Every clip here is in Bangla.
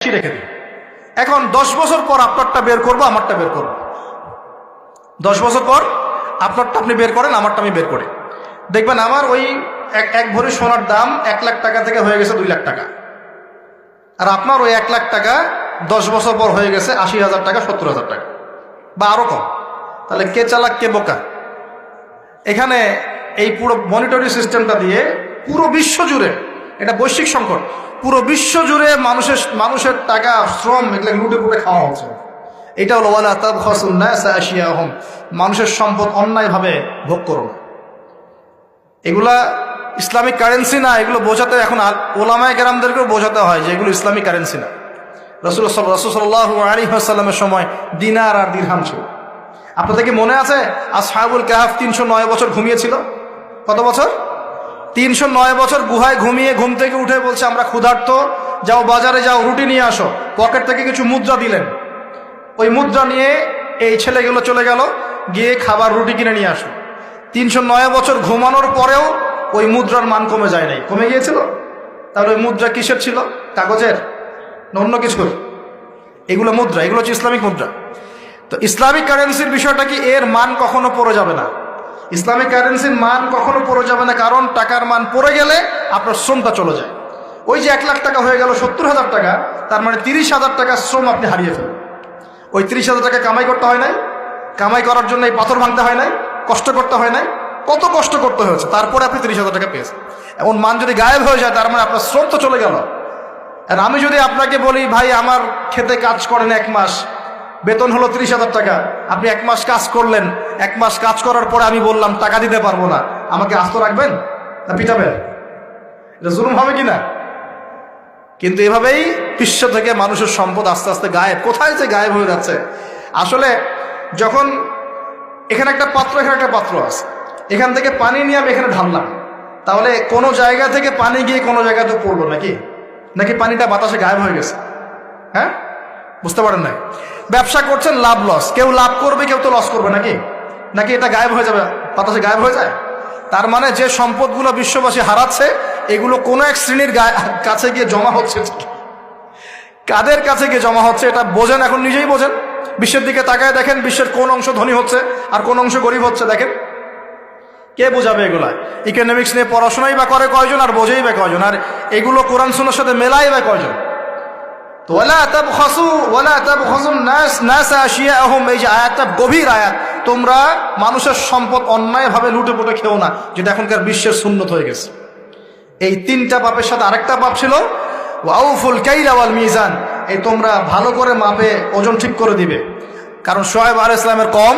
রেখে দিই এখন দশ বছর পর আপনারটা বের করব, আমারটা বের করব। দশ বছর পর আপনারটা আপনি বের করেন, আমারটা আমি বের করি। দেখবেন আমার ওই এক এক ভরি সোনার দাম এক লাখ টাকা থেকে হয়ে গেছে দুই লাখ টাকা। আর আপনার ওই এক লাখ টাকা দশ বছর পর হয়ে গেছে আশি হাজার টাকা, সত্তর হাজার টাকা। বা আরও কম। তাহলে কে চালাক, কে বোকা? এখানে এই পুরো মনিটরি সিস্টেমটা দিয়ে পুরো বিশ্ব জুড়ে এটা বৈশ্বিক সংকট। পুরো বিশ্ব জুড়ে মানুষের মানুষের টাকা, শ্রম এগুলো লুটে পুটে খাওয়া হচ্ছে। এটা হলো ওয়ালা তাব আসিয়া হম মানুষের সম্পদ অন্যায়ভাবে ভোগ করো এগুলা ইসলামিক কারেন্সি না, এগুলো বোঝাতে এখন ওলামায় গ্রামদেরকেও বোঝাতে হয় যে এগুলো ইসলামিক কারেন্সি না। রসুল রসুল সাল্লাহ আলী আসাল্লামের সময় দিনার আর দিরহাম ছিল। আপনাদের কি মনে আছে? আর আসহাবুল কাহাফ তিনশো নয় বছর ঘুমিয়েছিল? কত বছর? তিনশো নয় বছর গুহায় ঘুমিয়ে ঘুম থেকে উঠে বলছে, আমরা ক্ষুধার্ত, যাও বাজারে যাও, রুটি নিয়ে আসো। পকেট থেকে কিছু মুদ্রা দিলেন। ওই মুদ্রা নিয়ে এই ছেলেগুলো চলে গেল, গিয়ে খাবার, রুটি কিনে নিয়ে আসো তিনশো নয় বছর ঘুমানোর পরেও ওই মুদ্রার মান কমে যায় নাই। কমে গিয়েছিল? তাহলে ওই মুদ্রা কিসের ছিল? কাগজের? অন্য কিছুর? এগুলো মুদ্রা, এগুলো হচ্ছে ইসলামিক মুদ্রা। তো ইসলামিক কারেন্সির বিষয়টা কি এর মান কখনো পড়ে যাবে না? ইসলামিক কারেন্সির মান কখনো পড়ে যাবে না, কারণ টাকার মান পড়ে গেলে আপনার শ্রমটা চলে যায়। ওই যে এক লাখ টাকা হয়ে গেল সত্তর হাজার টাকা, তার মানে তিরিশ হাজার টাকা শ্রম আপনি হারিয়ে ফেলেন ওই তিরিশ হাজার টাকা কামাই করতে হয় নাই, কামাই করার জন্য এই পাথর ভাঙতে হয় নাই, কষ্ট করতে হয় নাই, কত কষ্ট করতে হয়েছে, তারপরে আপনি তিরিশ হাজার টাকা পেয়েছেন। এমন মান যদি গায়েব হয়ে যায়, তার মানে আপনার শ্রম তো চলে গেল। আর আমি যদি আপনাকে বলি, ভাই, আমার খেতে কাজ করেন এক মাস বেতন হলো ত্রিশ হাজার টাকা। আপনি এক মাস কাজ করলেন, এক মাস কাজ করার পরে আমি বললাম, টাকা দিতে পারব না। আমাকে আস্ত রাখবেন না পিটাবেন? এটা জুলুম হবে কি না কিন্তু এভাবেই বিশ্ব থেকে মানুষের সম্পদ আস্তে আস্তে গায়েব। কোথায় যে গায়েব হয়ে যাচ্ছে? আসলে যখন এখানে একটা পাত্র, এখানে একটা পাত্র আছে। এখান থেকে পানি নিয়ে আমি এখানে ঢাললাম। তাহলে কোনো জায়গা থেকে পানি গিয়ে কোনো জায়গাতে পড়ল নাকি? নাকি পানিটা বাতাসে গায়েব হয়ে গেছে? হ্যাঁ? বুঝতে পারেন না ব্যবসা করছেন, লাভ লস কেউ লাভ করবে, কেউ তো লস করবে নাকি? নাকি এটা গায়েব হয়ে যাবে? বাতাসে গায়েব হয়ে যায়? তার মানে যে সম্পদগুলো বিশ্ববাসী হারাচ্ছে, এগুলো কোনো এক শ্রেণির কাছে গিয়ে জমা হচ্ছে কাদের কাছে গিয়ে জমা হচ্ছে এটা বোঝেন, এখন নিজেই বোঝেন। বিশ্বের দিকে তাকায় দেখেন, বিশ্বের কোন অংশ ধনী হচ্ছে আর কোন অংশ গরিব হচ্ছে, দেখেন। কে বোঝাবে এগুলা? ইকোনমিক্স নিয়ে পড়াশোনাই বা করে কয়জন আর বোঝেই বা কয়জন? আর এগুলো কোরআন সুনার সাথে মেলাই বা কয়জন? তো ওয়ালা তাবখাসু, ওয়ালা তাবখাসুন নাস নাস আশিয়াহুম এই যে আয়াতটা গভীর আয়াত, তোমরা মানুষের সম্পদ অন্যায়ভাবে লুটে পুটে খেও না, যেটা এখনকার বিশ্বের সুন্নত হয়ে গেছে। এই তিনটা পাপের সাথে আরেকটা পাপ ছিল, ওয়াউফুল কাইলা ওয়াল মিজান, এই তোমরা ভালো করে মাপে ওজন ঠিক করে দিবে। কারণ সোহেব আল ইসলামের কম,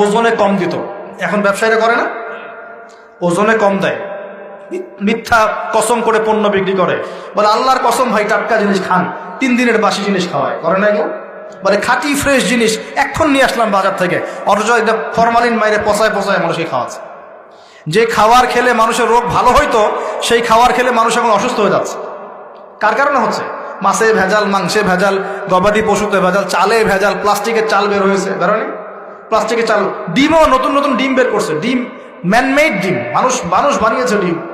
ওজনে কম দিত। এখন ব্যবসায়ীরা করে না? ওজনে কম দেয়। মিথ্যা কসম করে পণ্য বিক্রি করে। বলে, আল্লাহর কসম ভাই, টাটকা জিনিস খান, তিন দিনের বাসি জিনিস খাওয়ায়। করে না এগুলো বলে, খাঁটি ফ্রেশ জিনিস এখন নিয়ে আসলাম বাজার থেকে। অথচ এটা ফরমালিন মাইরে পচায় পচায় মানুষকে খাওয়াচ্ছে। যে খাবার খেলে মানুষের রোগ ভালো হইতো, সেই খাবার খেলে মানুষ এখন অসুস্থ হয়ে যাচ্ছে। কার কারণে হচ্ছে? মাছে ভেজাল, মাংসে ভেজাল, গবাদি পশুতে ভেজাল, চালে ভেজাল প্লাস্টিকের চাল বের হয়েছে। বেরোনি প্লাস্টিকের চাল, ডিমও নতুন নতুন ডিম বের করছে। ডিম ম্যানমেড ডিম। মানুষ মানুষ বানিয়েছে ডিম।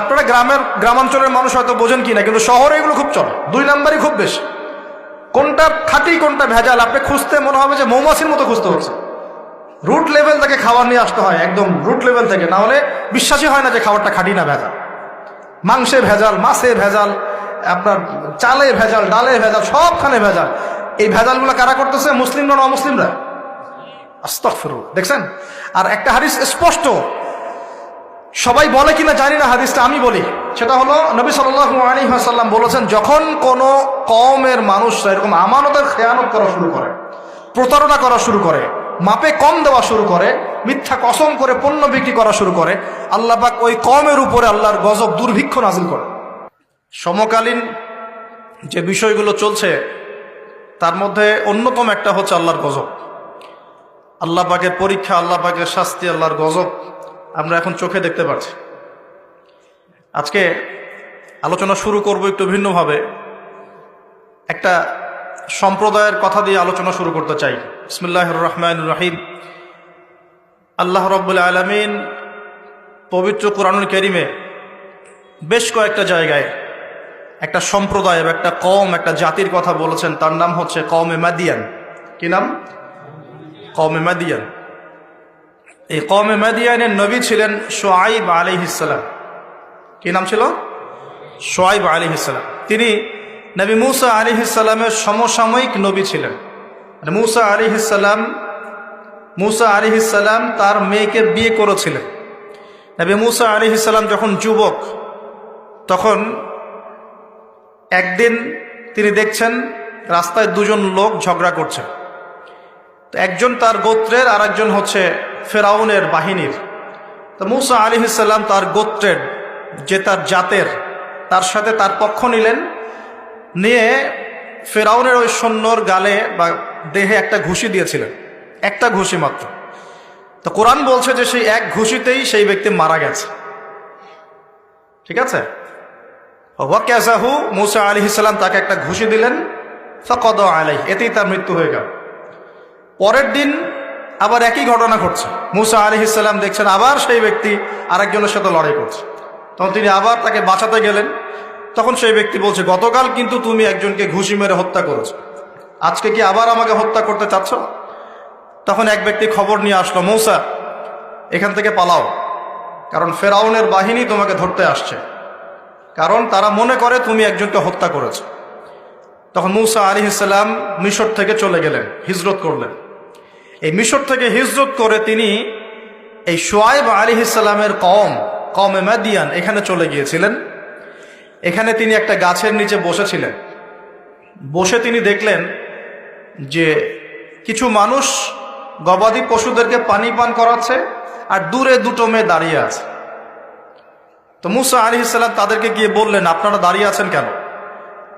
আপনারা গ্রামের গ্রামাঞ্চলের মানুষ হয়তো বোঝেন কিনা, কিন্তু শহরে এগুলো খুব চলে। দুই নাম্বারই খুব বেশি। কোনটা খাঁটি, কোনটা ভেজাল, আপনি খুঁজতে মনে হবে যে মৌমাছির মতো খুঁজতে হচ্ছে। রুট লেভেল থেকে খাবার নিয়ে আসতে হয়, একদম রুট লেভেল থেকে। না হলে বিশ্বাসই হয় না যে খাবারটা খাঁটি না ভেজাল। মাংসে ভেজাল, মাছে ভেজাল, আপনার চালে ভেজাল, ডালে ভেজাল, সবখানে ভেজাল। এই ভেজালগুলো কারা করতেছে? মুসলিমরা না অমুসলিমরা আস্তফরুল দেখছেন? আর একটা হারিস স্পষ্ট। সবাই বলে কিনা জানি না হাদিসটা আমি বলি। সেটা হলো নবী সাল্লাম বলেছেন, যখন কোন কমের মানুষরা এরকম আমানতের খেয়ানত করা শুরু করে, প্রতারণা করা শুরু করে, মাপে কম দেওয়া শুরু করে, মিথ্যা কসম করে পণ্য বিক্রি করা শুরু করে, আল্লাহ পাক ওই কমের উপরে আল্লাহর গজব দুর্ভিক্ষ নাজিল করে সমকালীন যে বিষয়গুলো চলছে, তার মধ্যে অন্যতম একটা হচ্ছে আল্লাহর গজব। আল্লাহ পাকের পরীক্ষা, আল্লাহ পাকের শাস্তি, আল্লাহর গজব। আমরা এখন চোখে দেখতে পাচ্ছি আজকে আলোচনা শুরু করব একটু ভিন্নভাবে। একটা সম্প্রদায়ের কথা দিয়ে আলোচনা শুরু করতে চাই। ইসমিল্লাহ রহমান রাহিম। আল্লাহ রব্বুল আলমিন পবিত্র কোরআনুল করিমে বেশ কয়েকটা জায়গায় একটা সম্প্রদায় বা একটা কম একটা জাতির কথা বলেছেন। তার নাম হচ্ছে কমে মাদিয়ান। কি নাম? কমে মাদিয়ান। এই কমে মাদিয়ানের নবী ছিলেন সোয়াইব আলিহিসাল্লাম কি নাম ছিল? সোয়াইব আলিহিসাল্লাম তিনি নবী মুসা আলিহিসাল্লামের সমসাময়িক নবী ছিলেন। মানে মুসা আলিহিসাল্লাম মুসা আলিহিসাল্লাম তার মেয়েকে বিয়ে করেছিলেন। নবী মুসা আলিহিসাল্লাম যখন যুবক, তখন একদিন তিনি দেখছেন রাস্তায় দুজন লোক ঝগড়া করছে। তো একজন তার গোত্রের আর একজন হচ্ছে ফেরাউনের বাহিনীর। তো মুসা আলিহিসাল্লাম তার গোত্রের, যে তার জাতের, তার সাথে তার পক্ষ নিলেন। নিয়ে ফেরাউনের ওই সৈন্যর গালে বা দেহে একটা ঘুষি দিয়েছিলেন। একটা ঘুষি মাত্র। তো কোরআন বলছে যে সেই এক ঘুষিতেই সেই ব্যক্তি মারা গেছে। ঠিক আছে? ওয়াকাহু মুসা আলি ইসলাম তাকে একটা ঘুষি দিলেন। ফকদ আলাই এতেই তার মৃত্যু হয়ে গেল। পরের দিন আবার একই ঘটনা ঘটছে। মুসা আলি ইসলাম দেখছেন আবার সেই ব্যক্তি আরেকজনের সাথে লড়াই করছে। তখন তিনি আবার তাকে বাঁচাতে গেলেন। তখন সেই ব্যক্তি বলছে, গতকাল কিন্তু তুমি একজনকে ঘুষি মেরে হত্যা করেছ। আজকে কি আবার আমাকে হত্যা করতে চাচ্ছ? তখন এক ব্যক্তি খবর নিয়ে আসলো, মৌসা, এখান থেকে পালাও। কারণ ফেরাউনের বাহিনী তোমাকে ধরতে আসছে। কারণ তারা মনে করে তুমি একজনকে হত্যা করেছ। তখন মৌসা আলী ইসলাম মিশর থেকে চলে গেলেন, হিজরত করলেন। এই মিশর থেকে হিজরত করে তিনি এই সোয়াইব আলী ইসলামের কম কম এমাদিয়ান এখানে চলে গিয়েছিলেন। এখানে তিনি একটা গাছের নিচে বসেছিলেন। বসে তিনি দেখলেন যে কিছু মানুষ গবাদি পশুদেরকে পানি পান করাচ্ছে আর দূরে দুটো মেয়ে দাঁড়িয়ে আছে। তো মুসা আলি তাদেরকে গিয়ে বললেন, আপনারা দাঁড়িয়ে আছেন কেন?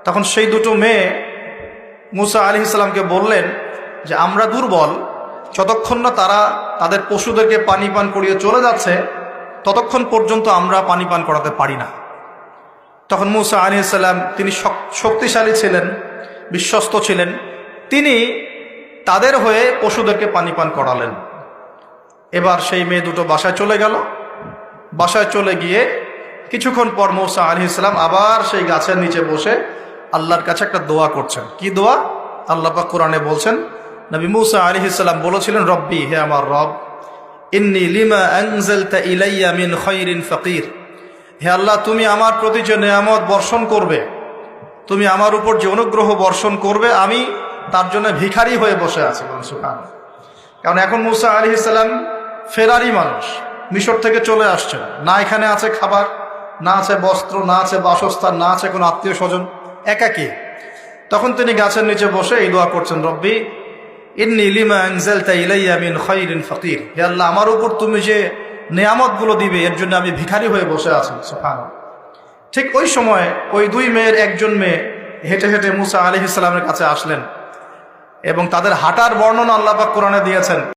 তখন সেই দুটো মেয়ে মুসা আলি বললেন যে, আমরা দুর্বল যতক্ষণ না তারা তাদের পশুদেরকে পানি পান করিয়ে চলে যাচ্ছে, ততক্ষণ পর্যন্ত আমরা পানি পান করাতে পারি না। তখন মুসা আলি ইসাল্লাম তিনি শক্তিশালী ছিলেন, বিশ্বস্ত ছিলেন। তিনি তাদের হয়ে পশুদেরকে পানি পান করালেন। এবার সেই মেয়ে দুটো বাসায় চলে গেল। বাসায় চলে গিয়ে কিছুক্ষণ পর মৌসা আলি ইসলাম আবার সেই গাছের নিচে বসে আল্লাহর কাছে একটা দোয়া করছেন। কি দোয়া? আল্লাহ কোরআনে বলছেন নবী মুসা আলি ইসলাম বলেছিলেন, রব্বি, হে আমার রব, ইন্নি লিমা আনজালতা ইলাইয়া মিন খৈরিন ফকির। হে আল্লাহ, তুমি আমার প্রতি যে নেয়ামত বর্ষণ করবে, তুমি আমার উপর যে অনুগ্রহ বর্ষণ করবে, আমি তার জন্য ভিখারি হয়ে বসে আছি সুখান কারণ এখন মুসা আলি ইসলাম ফেরারি মানুষ, মিশর থেকে চলে আসছেন। না এখানে আছে খাবার, না আছে বস্ত্র, না আছে বাসস্থান, না আছে কোনো আত্মীয় স্বজন, একাকি। তখন তিনি গাছের নিচে বসে এই দোয়া করছেন, রব্বি ইন্নি লিমা আনজালতা ইলাইয়া মিন খাইরিন ফকির। হে আল্লাহ, আমার উপর তুমি যে নিয়ামতগুলো দিবে, এর জন্য আমি ভিখারি হয়ে বসে আছি ঠিক ওই সময় ওই দুই মেয়ের একজন মেয়ে হেঁটে হেঁটে মুসা আলি ইসলামের কাছে আসলেন এবং তাদের হাঁটার বর্ণনা আল্লাপাক কোরআনে দিয়েছেন।